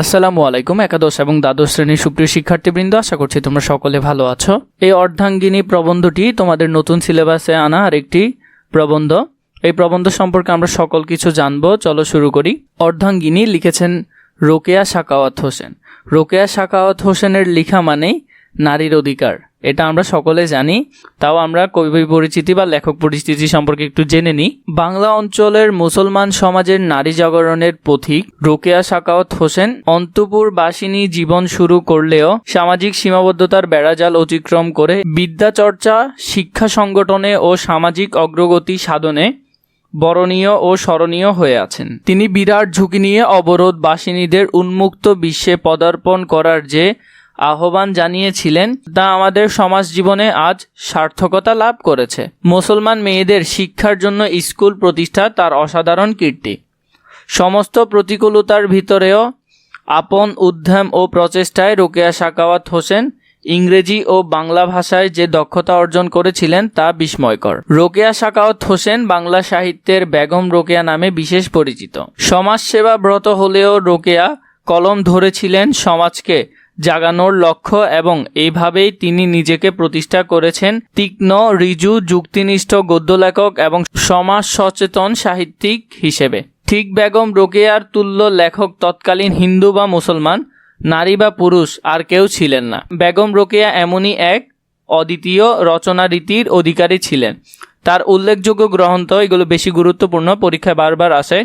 আসসালামু আলাইকুম, একাদশ এবং দ্বাদশ শ্রেণির সুপ্রিয় শিক্ষার্থীবৃন্দ, আশা করছি তোমরা সকলে ভালো আছো। এই অর্ধাঙ্গিনী প্রবন্ধটি তোমাদের নতুন সিলেবাসে আনা আর একটি প্রবন্ধ। এই প্রবন্ধ সম্পর্কে আমরা সকল কিছু জানব, চলো শুরু করি। অর্ধাঙ্গিনী লিখেছেন রোকেয়া সাকাওয়াত হোসেন। রোকেয়া সাকাওয়াত হোসেনের লেখা মানেই নারীর অধিকার। এটা আমরা সকলে জানি। তাও আমরা কবি পরিচিতি বা লেখক পরিস্থিতি সম্পর্কে একটু জেনে নিই। বাংলা অঞ্চলের মুসলমান সমাজের নারী জাগরণের পথিক রোকেয়া সাকাওয়াত হোসেন অন্তপুর বাসিনী জীবন শুরু করলেও সামাজিক সীমাবদ্ধতার বেড়াজাল অতিক্রম করে বিদ্যাচর্চা, শিক্ষা সংগঠনে ও সামাজিক অগ্রগতি সাধনে বরণীয় ও স্মরণীয় হয়ে আছেন। তিনি বিরাট ঝুঁকি নিয়ে অবরোধ বাসিনীদের উন্মুক্ত বিশ্বে পদার্পণ করার যে আহ্বান জানিয়েছিলেন, তা আমাদের সমাজ জীবনে আজ সার্থকতা লাভ করেছে। মুসলমান মেয়েদের শিক্ষার জন্য স্কুল প্রতিষ্ঠা তার অসাধারণ কীর্তি। সমস্ত প্রতিকূলতার ভিতরেও আপন উদ্যম ও প্রচেষ্টায় রোকেয়া সাকাওয়াত হোসেন ইংরেজি ও বাংলা ভাষায় যে দক্ষতা অর্জন করেছিলেন তা বিস্ময়কর। রোকেয়া সাকাওয়াত হোসেন বাংলা সাহিত্যের বেগম রোকেয়া নামে বিশেষ পরিচিত। সমাজসেবা ব্রত হলেও রোকেয়া কলম ধরেছিলেন সমাজকে জাগানোর লক্ষ্য এবং এইভাবেই তিনি নিজেকে প্রতিষ্ঠা করেছেন। তীক্ষ্ণ ঋজু যুক্তিনিষ্ঠ গদ্য লেখক এবং সমাজ সচেতন সাহিত্যিক হিসেবে। ঠিক বেগম রোকেয়ার তুল্য লেখক তৎকালীন হিন্দু বা মুসলমান, নারী বা পুরুষ, আর কেউ ছিলেন না। বেগম রোকেয়া এমনই এক অদ্বিতীয় রচনা রীতির অধিকারী ছিলেন। তার উল্লেখযোগ্য গ্রন্থ এগুলো বেশি গুরুত্বপূর্ণ, পরীক্ষায় বারবার আসে।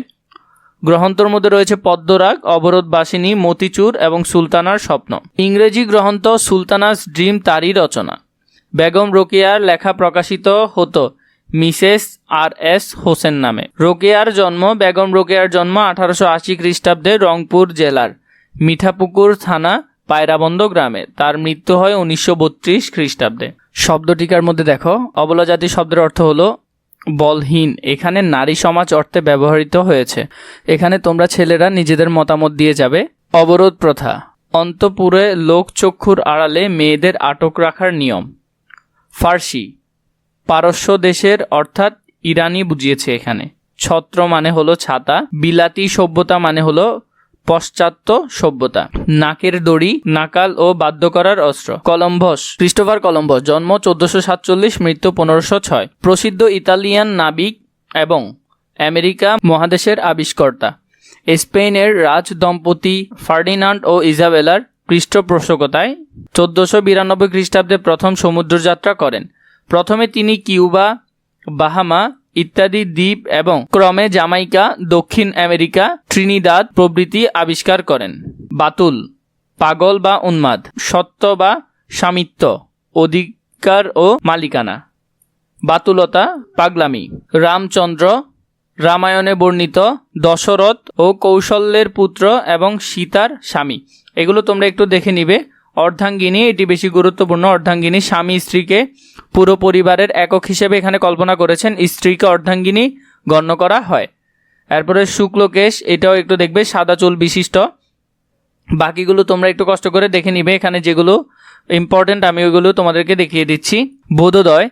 গ্রন্থর মধ্যে রয়েছে পদ্মরাগ অবরোধ বাসিনী মতিচুর এবং সুলতানার স্বপ্ন। ইংরেজি গ্রন্থ সুলতানাস ড্রিম তারই রচনা। বেগম রোকেয়ার লেখা প্রকাশিত হতো মিসেস আর এস হোসেন নামে। রোকেয়ার জন্ম, বেগম রোকেয়ার জন্ম আঠারোশো আশি খ্রিস্টাব্দে রংপুর জেলার মিঠাপুকুর থানা, পায়রাবন্দ গ্রামে। তার মৃত্যু হয় উনিশশো বত্রিশ খ্রিস্টাব্দে। শব্দটিকার মধ্যে দেখো। অবলা জাতি শব্দের অর্থ হলো বলহীন, এখানে নারী সমাজ অর্থে ব্যবহৃত হয়েছে। এখানে তোমরা ছেলেরা নিজেদের মতামত দিয়ে যাবে। অবরোধ প্রথা। অন্তপুরে লোকচক্ষুর আড়ালে মেয়েদের আটক রাখার নিয়ম। ফার্সি। পারস্য দেশের, অর্থাৎ ইরানি বুঝিয়েছে এখানে। ছত্র মানে হলো ছাতা, বিলাতি সভ্যতা মানে হলো পশ্চাত্য সভ্যতা। নাকের দড়ি, নাকাল ও বাধ্য করার অস্ত্র। কলম্বস, ক্রিস্টোফার কলম্বস, জন্ম চোদ্দশো সাতচল্লিশ, মৃত্যু পনেরোশো ছয়। প্রসিদ্ধ ইতালিয়ান নাবিক এবং আমেরিকা মহাদেশের আবিষ্কর্তা। স্পেনের রাজ দম্পতি ফার্ডিনান্ড ও ইজাবেলার পৃষ্ঠপোষকতায় চোদ্দশো বিরানব্বই খ্রিস্টাব্দে প্রথম সমুদ্রযাত্রা করেন। প্রথমে তিনি কিউবা, বাহামা ইত্যাদি দ্বীপ এবং ক্রমে জামাইকা, দক্ষিণ আমেরিকা ট্রিনিদাদ প্রভৃতি আবিষ্কার করেন। বাতুল, পাগল বা উন্মাদ, সত্য বা স্বামিত্ব অধিকার ও মালিকানা। বাতুলতা, পাগলামি, রামচন্দ্র, রামায়ণে বর্ণিত, দশরথ ও কৌশল্যের পুত্র এবং সীতার স্বামী। এগুলো তোমরা একটু দেখে নিবে। অর্ধাঙ্গিনী, এটি বেশি গুরুত্বপূর্ণ, অর্ধাঙ্গিনী স্বামী স্ত্রীকে পুরো পরিবারের একক হিসেবে এখানে কল্পনা করেছেন, স্ত্রীকে অর্ধাঙ্গিনী গণ্য করা হয়। এরপরে শুক্লকেশ, এটাও একটু দেখবে, সাদা চুল বিশিষ্ট। বাকিগুলো তোমরা একটু কষ্ট করে দেখে নিবে, এখানে যেগুলো ইম্পর্টেন্ট আমি ওইগুলো তোমাদেরকে দেখিয়ে দিচ্ছি। বোধোদয়,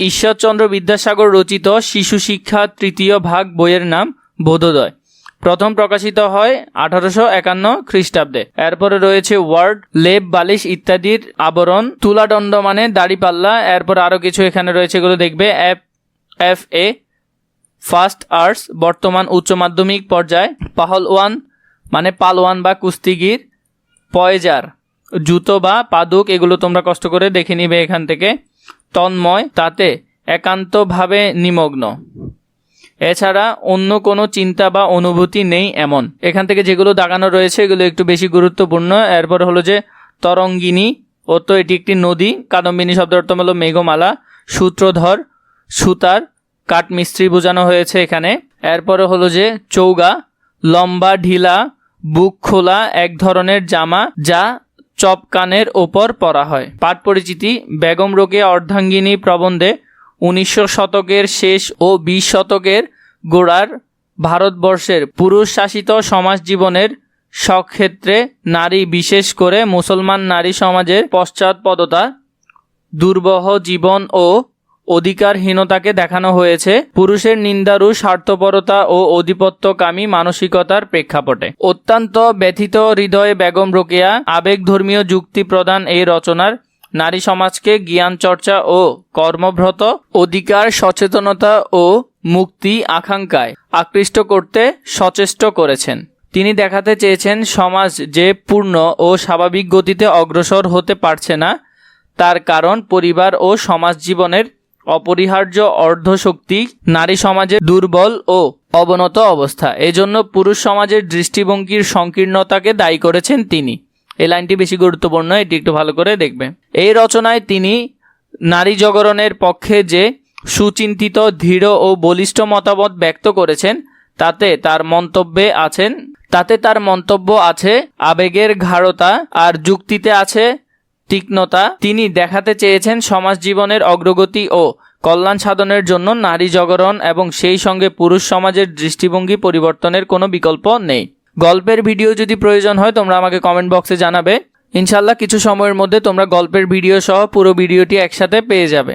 ঈশ্বরচন্দ্র বিদ্যাসাগর রচিত শিশু শিক্ষা তৃতীয় ভাগ বইয়ের নাম বোধোদয়। প্রথম প্রকাশিত হয় আঠারোশো একান্ন খ্রিস্টাব্দে। এরপরে রয়েছে ওয়ার্ড, লেপ, বালিশ ইত্যাদির আবরণ, তুলাদণ্ড মানে দাড়িপাল্লা। এরপর আরও কিছু এখানে রয়েছে, এগুলো দেখবে। F F, A, first arts, বর্তমান উচ্চ মাধ্যমিক পর্যায়, পাহলওয়ান মানে পালোয়ান বা কুস্তিগির, পয়জার, জুতো বা পাদুক, এগুলো তোমরা কষ্ট করে দেখে নিবে এখান থেকে। তন্ময়, তাতে একান্তভাবে নিমগ্ন। এছাড়া অন্য কোনো চিন্তা বা অনুভূতি নেই এমন। এখান থেকে যেগুলো দাগানো রয়েছে, এগুলো একটু বেশি গুরুত্বপূর্ণ। এরপর হলো যে, তরঙ্গিনী ও তো এটি একটি নদী, কাদম্বিনী শব্দের অর্থ হলো মেঘমালা, সূত্রধর, সুতার, কাঠমিস্ত্রি বোঝানো হয়েছে এখানে। এরপরে হলো যে, চৌগা, লম্বা ঢিলা, বুক খোলা, এক ধরনের জামা, যা চপকানের ওপর পরা হয়। পাঠ পরিচিতি, বেগম রোকে অর্ধাঙ্গিনী প্রবন্ধে উনিশশো শতকের শেষ ও বিশ শতকের গোড়ার ভারতবর্ষের পুরুষ শাসিত সমাজ জীবনের সক্ষেত্রে নারী, বিশেষ করে মুসলমান নারী সমাজের পশ্চাৎপদতা, দুর্বহ জীবন ও অধিকারহীনতাকে দেখানো হয়েছে। পুরুষের নিন্দারু স্বার্থপরতা ও অধিপত্যকামী মানসিকতার প্রেক্ষাপটে। অত্যন্ত ব্যথিত হৃদয়ে বেগম রোকেয়া আবেগধর্মীয় যুক্তি প্রদান এই রচনার নারী সমাজকে জ্ঞান চর্চা ও কর্মব্রত, অধিকার, সচেতনতা ও মুক্তি আকাঙ্ক্ষায় আকৃষ্ট করতে সচেষ্ট করেছেন। তিনি দেখাতে চেয়েছেন, সমাজ যে পূর্ণ ও স্বাভাবিক গতিতে অগ্রসর হতে পারছে না, তার কারণ পরিবার ও সমাজ জীবনের অপরিহার্য অর্ধশক্তি, নারী সমাজের দুর্বল ও অবনত অবস্থা। এজন্য পুরুষ সমাজের দৃষ্টিভঙ্গির সংকীর্ণতাকে দায়ী করেছেন তিনি। এই লাইনটি বেশি গুরুত্বপূর্ণ, এটি একটু ভালো করে দেখবে। এই রচনায় তিনি নারী জগরণের পক্ষে যে সুচিন্তিত, দৃঢ় ও বলিষ্ঠ মতামত ব্যক্ত করেছেন, তাতে তার মন্তব্যে আছেন, তাতে তার মন্তব্য আছে, আবেগের গাঢ়তা আর যুক্তিতে আছে তীক্ষ্ণতা। তিনি দেখাতে চেয়েছেন সমাজ জীবনের অগ্রগতি ও কল্যাণ সাধনের জন্য নারী জগরণ এবং সেই সঙ্গে পুরুষ সমাজের দৃষ্টিভঙ্গি পরিবর্তনের কোনো বিকল্প নেই। গল্পের ভিডিও যদি প্রয়োজন হয়, তোমরা আমাকে কমেন্ট বক্সে জানাবে। ইনশাল্লাহ কিছু সময়ের মধ্যে তোমরা গল্পের ভিডিও সহ পুরো ভিডিওটি একসাথে পেয়ে যাবে।